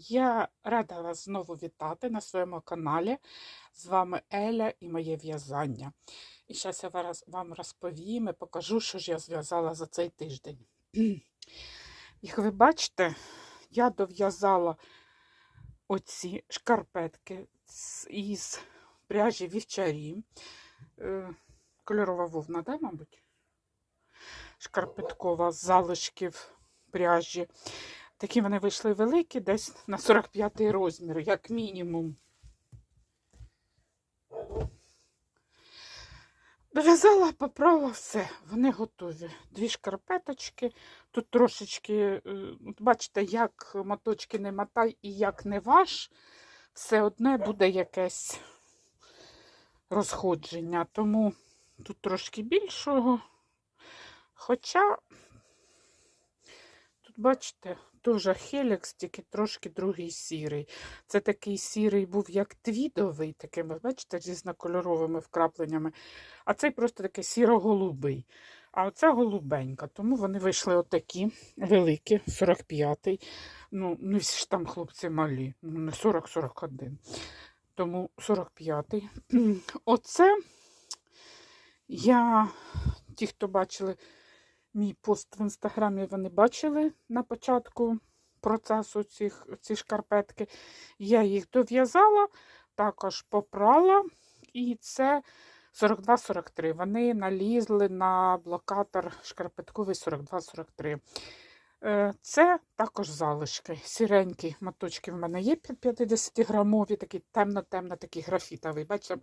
Я рада вас знову вітати на своєму каналі. З вами Еля і моє в'язання. І зараз я вам розповім і покажу, що ж я зв'язала за цей тиждень. Як ви бачите, я дов'язала оці шкарпетки із пряжі вівчарі. Е, Кольорова вовна, да, мабуть? Шкарпеткова з залишків пряжі. Такі вони вийшли великі, десь на 45 розмір, як мінімум. Дов'язала, поправила все, вони готові. Дві шкарпеточки. Тут трошечки, е, бачите, як моточки не мотай і як не ваш, все одне буде якесь розходження. Тому тут трошки більшого. Хоча Тут, бачите, теж хелікс, тільки трошки другий сірий. Це такий сірий був, як твідовий, такими, бачите, різнокольоровими вкрапленнями. А цей просто такий сіро-голубий. А оця голубенька. Тому вони вийшли отакі великі, 45-й. Ну, не всі ж там хлопці малі, ну не 40-41. Тому 45-й. Оце я, ті, хто бачили мій пост в інстаграмі вони бачили на початку процесу цих, ці шкарпетки. Я їх дов'язала, також попрала, і це 42-43. Вони налізли на блокатор шкарпетковий 42-43. Е, Це також залишки. Сіренькі моточки в мене є 50-грамові, такий темно-темно, такий графітовий. Бачите,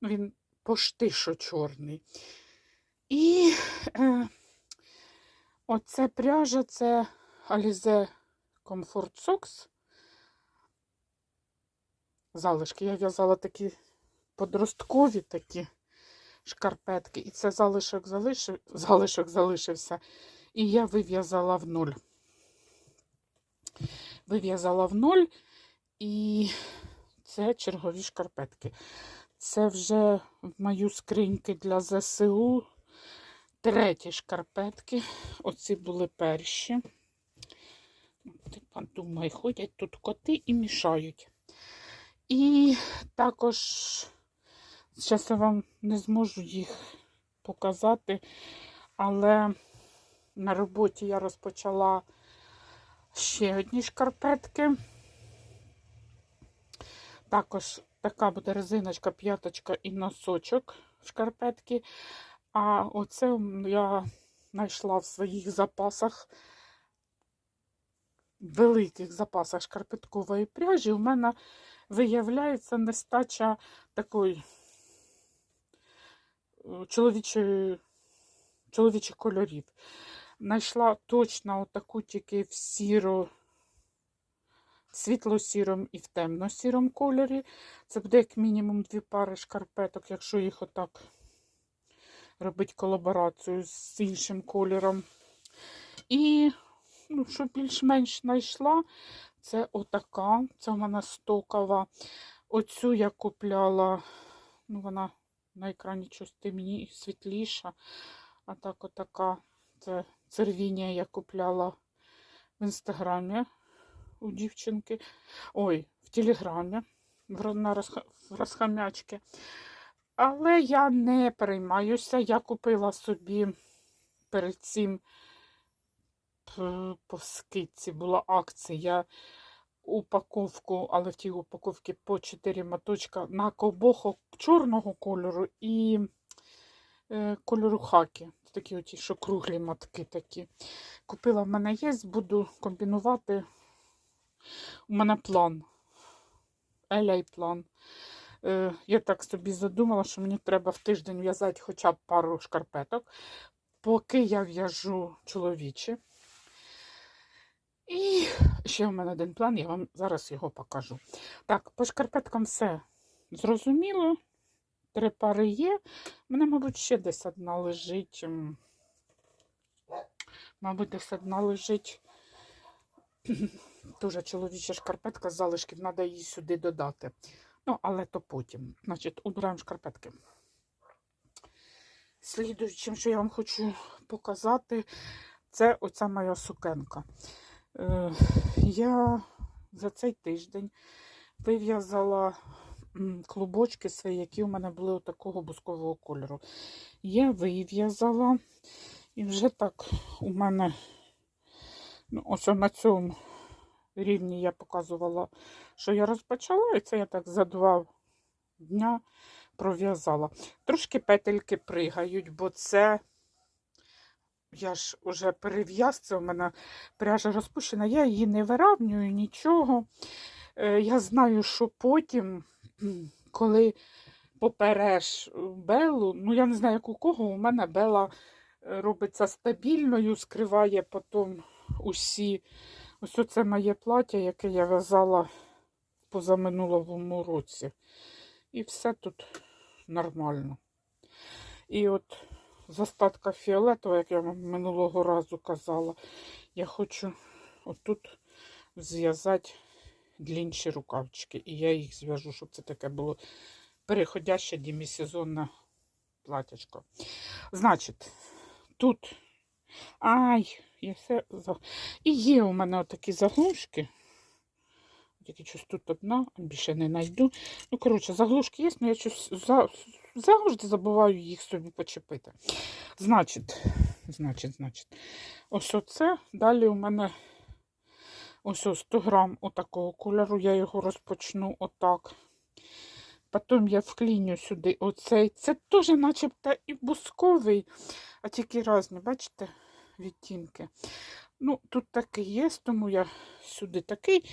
ну він пошти що чорний. І е, Оце пряжа, це Alize Comfort Socks. Залишки. Я в'язала такі подросткові такі шкарпетки. І це залишок, залишив, залишок залишився. І я вив'язала в нуль. Вив'язала в нуль. І це чергові шкарпетки. Це вже в мою скриньки для ЗСУ. Треті шкарпетки. Оці були перші. Ти подумай, ходять тут коти і мішають. І також, зараз я вам не зможу їх показати, але на роботі я розпочала ще одні шкарпетки. Також така буде резиночка, п'яточка і носочок шкарпетки. А оце я знайшла в своїх запасах, великих запасах шкарпеткової пряжі. У мене виявляється нестача такої е, чоловічої, чоловічих кольорів. Знайшла точно отаку тільки в сіро, світло-сірому і в темно-сірому кольорі. Це буде як мінімум дві пари шкарпеток, якщо їх отак робити колаборацію з іншим кольором. І, ну, що більш-менш знайшла, це отака. Це в мене стокова. Оцю я купляла, ну, вона на екрані щось темні, світліша. А так отака. Це цервіння я купляла в інстаграмі у дівчинки. Ой, в телеграмі на розхамячки. Але я не переймаюся. Я купила собі перед цим по скидці була акція упаковку, але в тій упаковці по 4 моточка на ковбоху чорного кольору і е, кольору хакі. Такі оті, що круглі мотки такі. Купила в мене є, буду комбінувати. У мене план. Еля план. Е, я так собі задумала, що мені треба в тиждень в'язати хоча б пару шкарпеток, поки я в'яжу чоловічі. І ще в мене один план, я вам зараз його покажу. Так, по шкарпеткам все зрозуміло. Три пари є. Мене, мабуть, ще десь одна лежить. Мабуть, десь одна лежить. Дуже чоловіча шкарпетка з залишків, треба її сюди додати. Ну, але то потім. Значить, убираємо шкарпетки. Слідуючим, що я вам хочу показати, це оця моя сукенка. Е, я за цей тиждень вив'язала клубочки свої, які у мене були такого бускового кольору. Я вив'язала, і вже так у мене ну, ось на цьому рівні я показувала, що я розпочала, і це я так за два дня пров'язала. Трошки петельки пригають, бо це я ж уже перев'яз, це у мене пряжа розпущена, я її не виравнюю, нічого. Е, Я знаю, що потім, коли попереш белу, ну я не знаю, як у кого, у мене бела е, робиться стабільною, скриває потім усі. Ось це моє плаття, яке я в'язала позаминулому році. І все тут нормально. І от з остатка фіолетового, як я вам минулого разу казала, я хочу отут зв'язати длінші рукавчики. І я їх зв'яжу, щоб це таке було переходяще демісезонне платячко. Значить, тут. Ай, я все. І є у мене отакі заглушки. Тільки щось тут одна, більше не знайду. Ну, коротше, заглушки є, але я щось за... завжди забуваю їх собі почепити. Значить, значить, значить, ось оце. Далі у мене ось 100 грам отакого кольору. Я його розпочну отак. Потім я вкліню сюди оцей. Це теж начебто і бусковий, а тільки різні, бачите, відтінки. Ну, тут такий є, тому я сюди такий.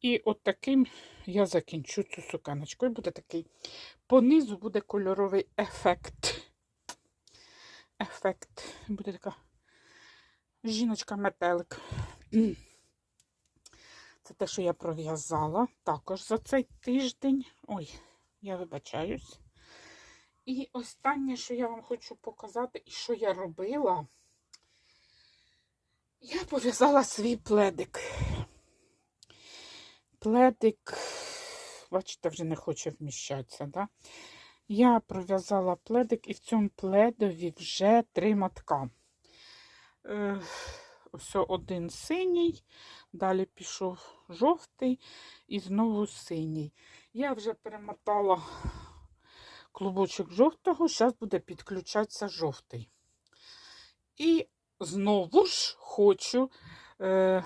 І от таким я закінчу цю суканочку. І буде такий. По низу буде кольоровий ефект. Ефект. Буде така жіночка-метелик. Це те, що я пров'язала також за цей тиждень. Ой, я вибачаюсь. І останнє, що я вам хочу показати, і що я робила, я пов'язала свій пледик. Пледик, бачите, вже не хоче вміщатися, да? Я пров'язала пледик і в цьому пледові вже три мотка. Е, ось один синій, далі пішов жовтий і знову синій. Я вже перемотала клубочок жовтого, зараз буде підключатися жовтий. І знову ж хочу е,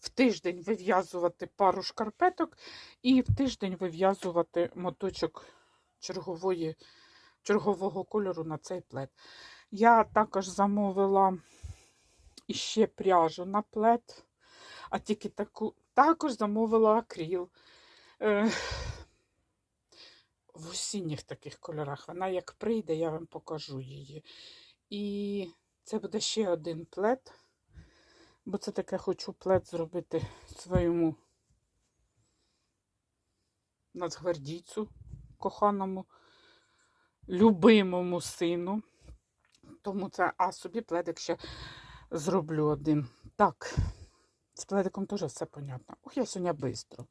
в тиждень вив'язувати пару шкарпеток і в тиждень вив'язувати моточок чергової, чергового кольору на цей плед. Я також замовила іще пряжу на плед, а тільки таку також замовила акріл. Е, в осінніх таких кольорах. Вона як прийде, я вам покажу її. І це буде ще один плед, бо це таке хочу плед зробити своєму нацгвардійцю, коханому, любимому сину. Тому це, а собі пледик ще зроблю один. Так, з пледиком теж все понятно. Ох, я сьогодні швидко.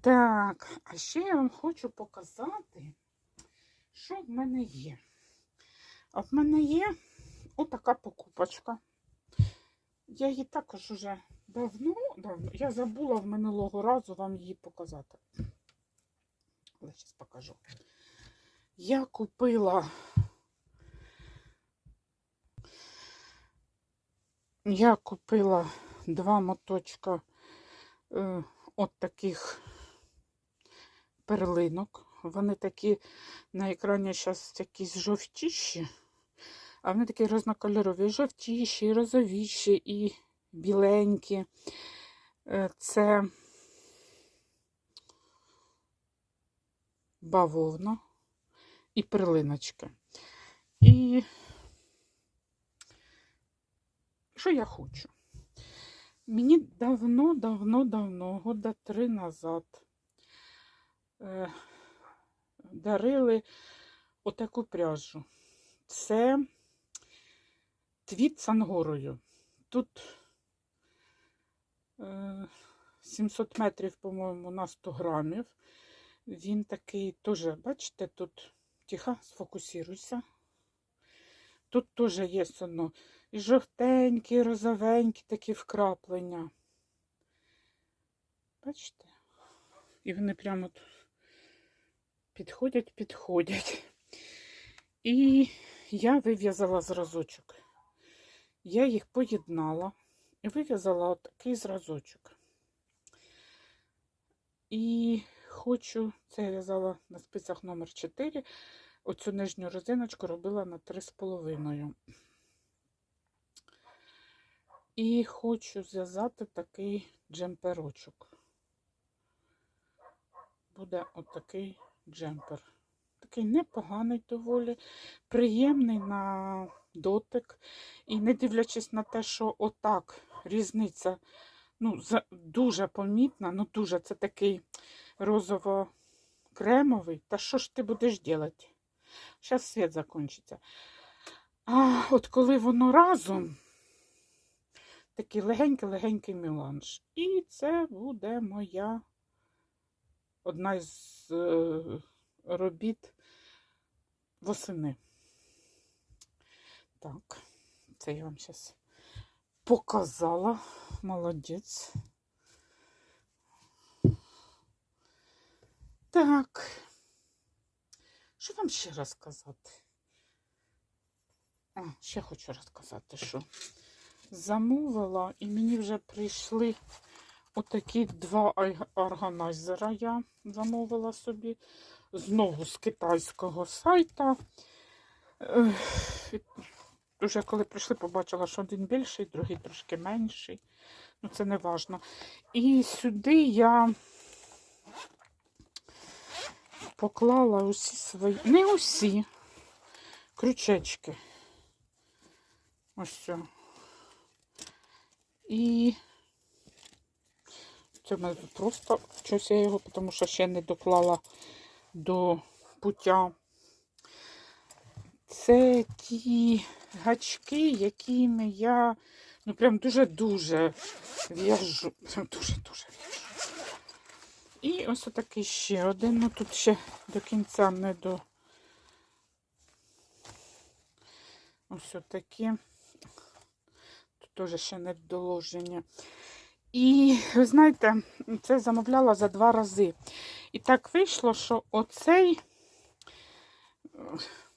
Так, а ще я вам хочу показати, що в мене є. А в мене є отака покупочка. Я її також уже давно, давно, я забула в минулого разу вам її показати. Але зараз покажу. Я купила. Я купила два моточка е, от таких перлинок. Вони такі на екрані зараз якісь жовтіші, а вони такі різнокольорові, жовтіші, розовіші і біленькі. Е, Це бавовна і перлиночки. І що я хочу? Мені давно, давно, давно, года три назад е, дарили отаку пряжу. Це твіт з ангорою. Тут е, 700 метрів, по-моєму, на 100 грамів. Він такий теж, бачите, тут тихо, сфокусируйся. Тут теж є воно і жовтенькі, і розовенькі такі вкраплення. Бачите? І вони прямо підходять, підходять. І я вив'язала зразочок. Я їх поєднала і вив'язала такий зразочок. І хочу, це я в'язала на спицях номер 4, оцю нижню резиночку робила на 3,5. І хочу зв'язати такий джемперочок. Буде отакий джемпер. Такий непоганий доволі, приємний на дотик. І не дивлячись на те, що отак різниця ну, дуже помітна, ну дуже це такий розово-кремовий. Та що ж ти будеш робити? Зараз світ закінчиться. А от коли воно разом, такий легенький-легенький меланж. І це буде моя одна із е, робіт восени. Так, це я вам зараз показала. Молодець. Так. Що вам ще розказати? А, ще хочу розказати, що замовила, і мені вже прийшли отакі два органайзера. Я замовила собі знову з китайського сайта. Уже коли прийшли, побачила, що один більший, другий трошки менший. Ну, це не важно. І сюди я поклала усі свої, не усі крючечки. Ось все. І це в мене просто щось я його, тому що ще не доклала до пуття. Це ті гачки, якими я ну прям дуже-дуже в'яжу. Дуже-дуже в'яжу. І ось отакий ще один. Ну тут ще до кінця не до. Ось отакі. Тут теж ще не доложення. І ви знаєте, це замовляла за два рази. І так вийшло, що оцей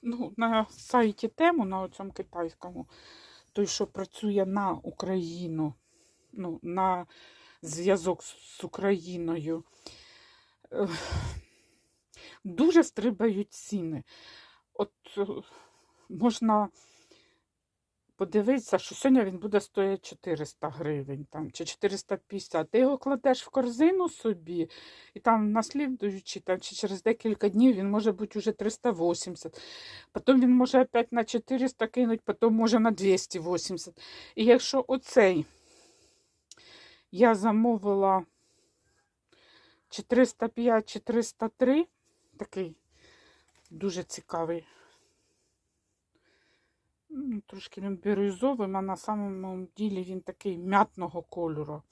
ну, на сайті тему, на цьому китайському, той, що працює на Україну, ну, на зв'язок з Україною, дуже стрибають ціни. От е, можна подивитися, що сьогодні він буде стоїти 400 гривень там, чи 450. Ти його кладеш в корзину собі, і там наслідуючи, там, чи через декілька днів він може бути вже 380. Потім він може опять на 400 кинути, потім може на 280. І якщо оцей я замовила 405-403, такий дуже цікавий. М, Трошки він бірюзовий, а на самому ділі він такий м'ятного кольору.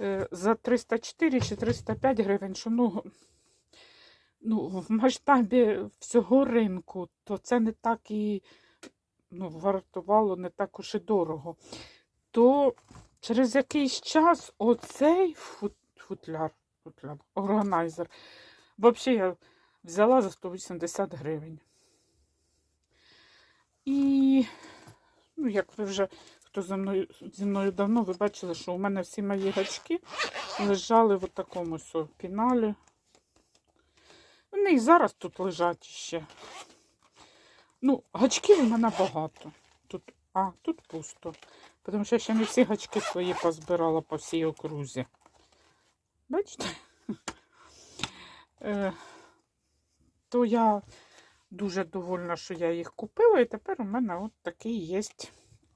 Е, За 304 чи 305 гривень, що ну, ну, в масштабі всього ринку, то це не так і ну, вартувало не так уж і дорого. То через якийсь час оцей фут, футляр, футляр, органайзер, взагалі я взяла за 180 гривень. І, ну, як ви вже, хто зі мною, зі мною давно, ви бачили, що у мене всі мої гачки лежали в такому піналі. Вони і зараз тут лежать ще. Ну, гачків у мене багато. Тут, а, тут пусто. Тому що я ще не всі гачки свої позбирала по всій окрузі. Бачите? Е, то я дуже довольна, що я їх купила, і тепер у мене от такі є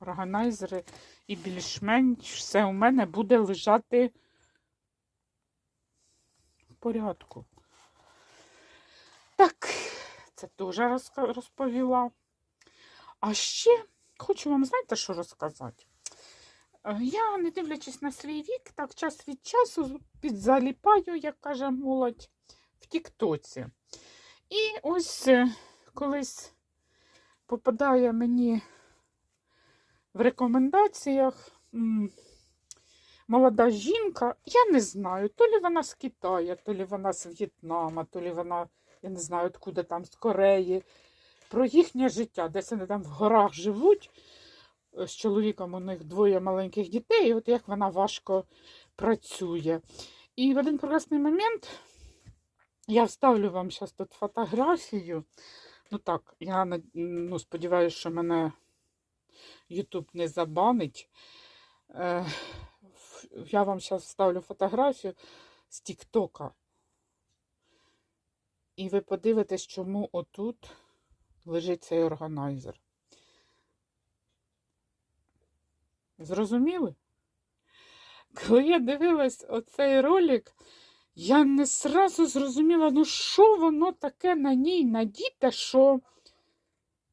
органайзери, і більш-менш все у мене буде лежати в порядку. Так, це теж розповіла. А ще хочу вам, знаєте, що розказати? Е, Я, не дивлячись на свій вік, так час від часу підзаліпаю, як каже молодь, в Тіктоці. І ось е, колись попадає мені в рекомендаціях молода жінка, я не знаю, то лі вона з Китаю, то лі вона з В'єтнама, то лі вона, я не знаю, откуда там, з Кореї. Про їхнє життя, десь вони там в горах живуть. Е, З чоловіком у них двоє маленьких дітей, і от як вона важко працює. І в один прекрасний момент я вставлю вам зараз тут фотографію. Ну так, я ну, сподіваюся, що мене YouTube не забанить. Е, я вам зараз вставлю фотографію з Тіктока. І ви подивитесь, чому отут лежить цей органайзер. Зрозуміли? Коли я дивилась оцей ролик, я не сразу зрозуміла, ну що воно таке на ній надіте, що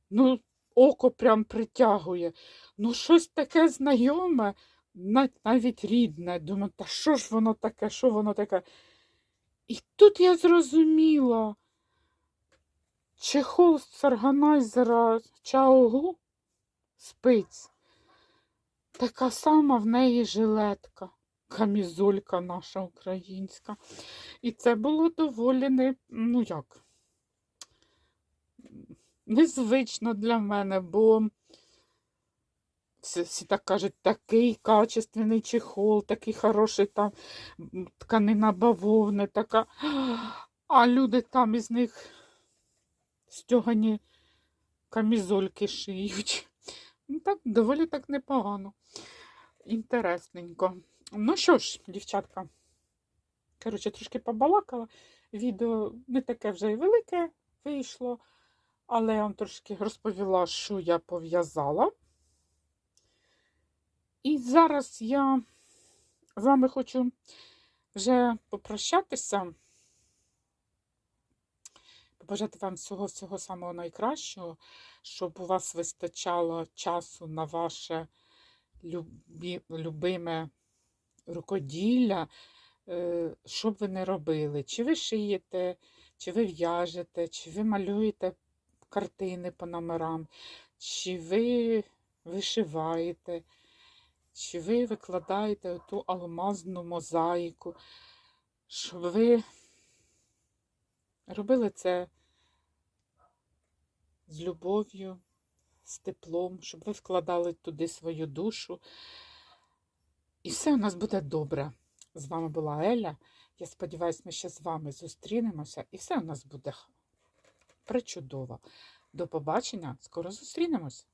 ну, око прям притягує. Ну, щось таке знайоме, навіть рідне. Думаю, та що ж воно таке, що воно таке? І тут я зрозуміла. Чехол з органайзера Чаогу спиць. Така сама в неї жилетка, камізолька наша українська. І це було доволі не, ну як, незвично для мене, бо всі, всі так кажуть, такий качественний чехол, такий хороший там тканина бавовни, така. А люди там із них стягані камізольки шиють. Ну так, доволі так непогано. Інтересненько. Ну що ж, дівчатка, коротше, трошки побалакала. Відео не таке вже й велике вийшло, але я вам трошки розповіла, що я пов'язала. І зараз я з вами хочу вже попрощатися, побажати вам всього-всього самого найкращого, щоб у вас вистачало часу на ваше любі, любиме рукоділля, е, що б ви не робили, чи ви шиєте, чи ви в'яжете, чи ви малюєте картини по номерам, чи ви вишиваєте, чи ви викладаєте ту алмазну мозаїку, щоб ви робили це з любов'ю, з теплом, щоб ви вкладали туди свою душу. І все у нас буде добре. З вами була Еля. Я сподіваюся, ми ще з вами зустрінемося, і все у нас буде причудово. До побачення, скоро зустрінемось.